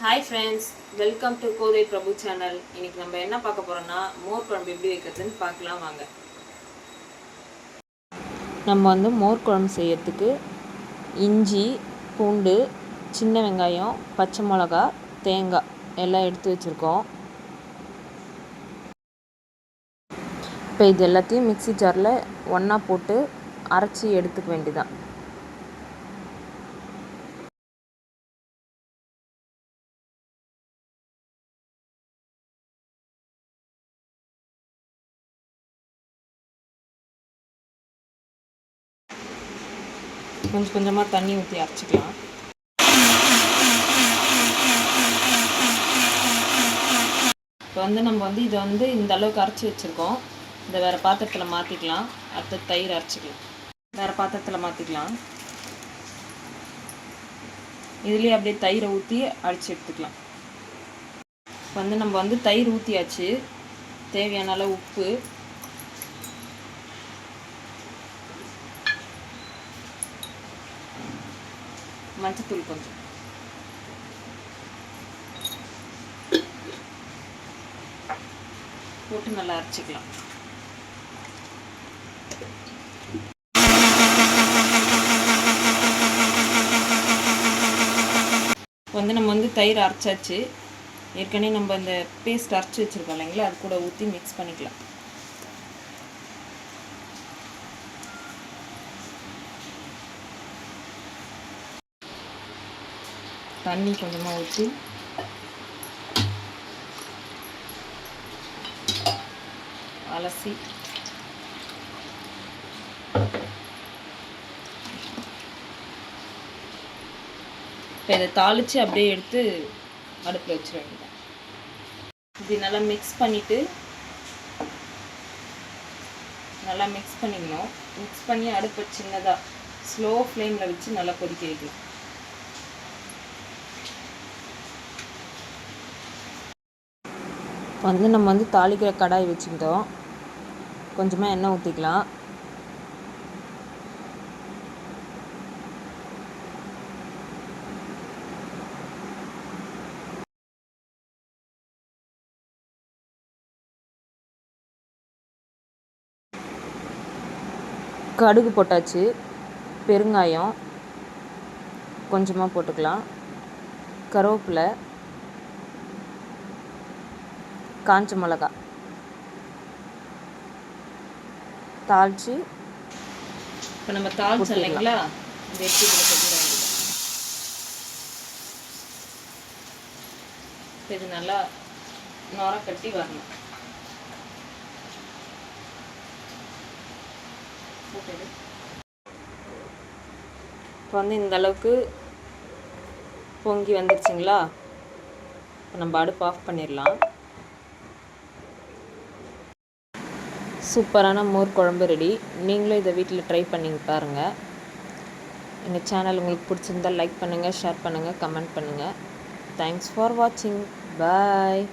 Hi friends welcome to Kothai Prabhu channel இன்னைக்கு நம்ம என்ன பார்க்க போகிறோம்னா மோர் குழம்பு எப்படி வைக்கிறதுன்னு பார்க்கலாம் வாங்க. நம்ம வந்து மோர் குழம்பு செய்யறதுக்கு இஞ்சி பூண்டு சின்ன வெங்காயம் பச்சை மிளகா தேங்காய் எல்லாம் எடுத்து வச்சுருக்கோம். இப்போ இது எல்லாத்தையும் மிக்ஸி ஜாரில் ஒன்றா போட்டு அரைச்சி எடுத்துக்க வேண்டியதான் கொஞ்சம் கொஞ்சமாக தண்ணி ஊற்றி அரைச்சிக்கலாம். இப்போ வந்து நம்ம வந்து இதை வந்து இந்த அளவுக்கு அரைச்சி வச்சுருக்கோம். இதை வேறு பாத்திரத்தில் மாற்றிக்கலாம் அடுத்து தயிர் அரைச்சிக்கலாம். வேறு பாத்திரத்தில் மாற்றிக்கலாம் இதுலேயே அப்படியே தயிரை ஊற்றி அடித்து எடுத்துக்கலாம். இப்போ வந்து நம்ம வந்து தயிர் ஊற்றியாச்சு தேவையான அளவு உப்பு. மஞ்சத்தூள் கொஞ்சம். போட்டு நல்லா அரைச்சிக்கலாம். வந்து நம்ம வந்து தயிர் அரைச்சாச்சு. ஏற்கனவே நம்ம இந்த பேஸ்ட் அரைச்சி வச்சுருக்கோம் இல்லைங்களா? அது கூட ஊற்றி மிக்ஸ் பண்ணிக்கலாம். தண்ணி கொஞ்சமாக ஊற்றி அலசி. இப்போ இதை தாளித்து அப்படியே எடுத்து அடுப்பில் வச்சிட வேண்டியதான் இது நல்லா மிக்ஸ் பண்ணிவிட்டு நல்லா மிக்ஸ் பண்ணிக்கணும். மிக்ஸ் பண்ணி அடுப்பை சின்னதாக ஸ்லோ ஃப்ளேமில் வச்சு நல்லா கொதிக்க வைக்கணும். வந்து நம்ம வந்து தாளிக்கிற கடாய் வச்சுக்கிட்டோம். கொஞ்சமாக எண்ணெய் ஊற்றிக்கலாம் கடுகு போட்டாச்சு பெருங்காயம் கொஞ்சமாக போட்டுக்கலாம். கருவேப்பிலை காஞ்ச மிளகா. தாளித்து இப்போ நம்ம தாளிச்சோம் இல்லைங்களா? வேண்டியது இது நல்லா நுர கட்டி வரணும். இப்போ வந்து இந்த அளவுக்கு பொங்கி வந்துருச்சுங்களா? இப்போ நம்ம அடுப்பு ஆஃப் பண்ணிடலாம். சூப்பரான மோர் குழம்பு ரெடி நீங்களும் இதை வீட்டில் ட்ரை பண்ணி பாருங்கள் எங்கள் சேனல் உங்களுக்கு பிடிச்சிருந்தால் லைக் பண்ணுங்கள் ஷேர் பண்ணுங்கள் கமெண்ட் பண்ணுங்கள் தேங்க்ஸ் ஃபார் வாட்சிங் பாய்